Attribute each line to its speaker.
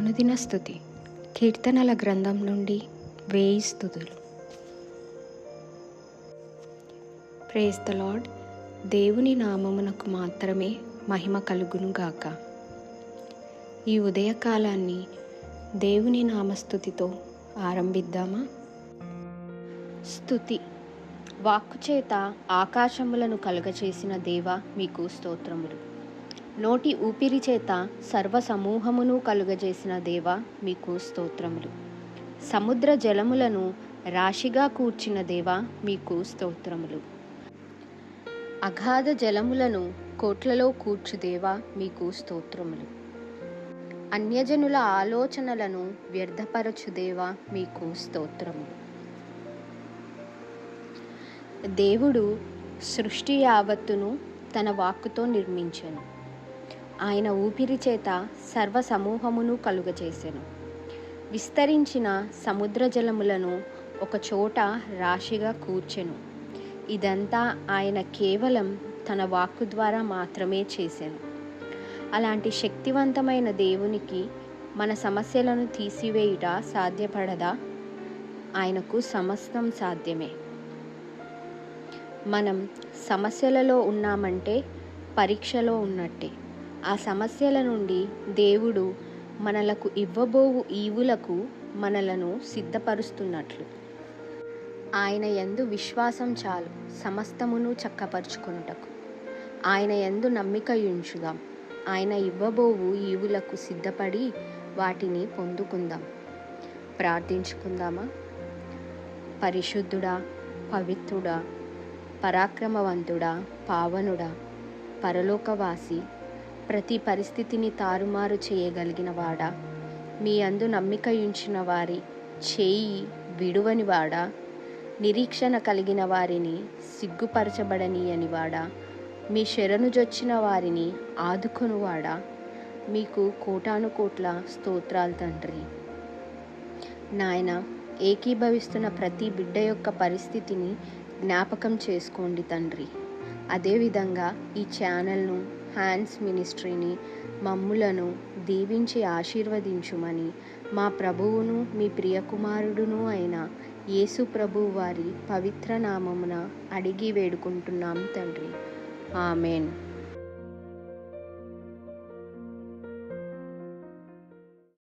Speaker 1: అనుదిన స్థుతి. కీర్తనల గ్రంథం నుండి వేయి స్థుతులు. ప్రేస్ ద లార్డ్ దేవుని నామమునకు మాత్రమే మహిమ కలుగును గాక ఈ ఉదయకాలాన్ని దేవుని నామస్థుతితో ఆరంభిద్దామా? స్థుతి. వాక్కు చేత ఆకాశములను కలుగచేసిన దేవ మీకు స్తోత్రములు. నోటి ఊపిరి చేత సర్వ సమూహమును కలుగజేసిన దేవ మీకు స్తోత్రములు. సముద్ర జలములను రాశిగా కూర్చిన దేవ మీకు స్తోత్రములు. అగాధ జలములను కోట్లలో కూర్చుదేవ మీకు స్తోత్రములు. అన్యజనుల ఆలోచనలను వ్యర్థపరచుదేవ మీకు స్తోత్రములు. దేవుడు సృష్టి యావత్తును తన వాక్కుతో నిర్మించాను. ఆయన ఊపిరి చేత సర్వ సమూహమును కలుగచేసెను. విస్తరించిన సముద్ర జలములను ఒక చోట రాశిగా కూర్చెను. ఇదంతా ఆయన కేవలం తన వాక్కు ద్వారా మాత్రమే చేశాను అలాంటి శక్తివంతమైన దేవునికి మన సమస్యలను తీసివేయుట సాధ్యపడదా? ఆయనకు సమస్తం సాధ్యమే. మనం సమస్యలలో ఉన్నామంటే పరీక్షలో ఉన్నట్టే. ఆ సమస్యల నుండి దేవుడు మనలకు ఇవ్వబోవు ఈవులకు మనలను సిద్ధపరుస్తున్నట్లు. ఆయన ఎందు విశ్వాసం చాలు సమస్తమును చక్కపరుచుకొనుటకు. ఆయన ఎందు నమ్మిక ఉంచుదాం ఆయన ఇవ్వబోవు ఈవులకు సిద్ధపడి వాటిని పొందుకుందాం. ప్రార్థించుకుందామా? పరిశుద్ధుడా పవిత్రుడా పరాక్రమవంతుడా పావనుడా పరలోకవాసి ప్రతి పరిస్థితిని తారుమారు చేయగలిగిన వాడా? మీ అందు నమ్మిక ఉంచిన వారి చేయి విడువని వాడా? నిరీక్షణ కలిగిన వారిని సిగ్గుపరచబడనీయని వాడా? మీ శరణుజొచ్చిన వారిని ఆదుకొనువాడా మీకు కోటాను కోట్ల స్తోత్రాలు తండ్రి. నాయన ఏకీభవిస్తున్న ప్రతి బిడ్డ యొక్క పరిస్థితిని జ్ఞాపకం చేసుకోండి తండ్రి. అదేవిధంగా ఈ ఛానల్ను హ్యాండ్స్ మినిస్ట్రీని మమ్ములను దీవించి ఆశీర్వదించుమని మా ప్రభువును మీ ప్రియకుమారుడును అయిన యేసు ప్రభు వారి పవిత్ర నామమున అడిగి వేడుకుంటున్నాం తండ్రి. ఆమెన్.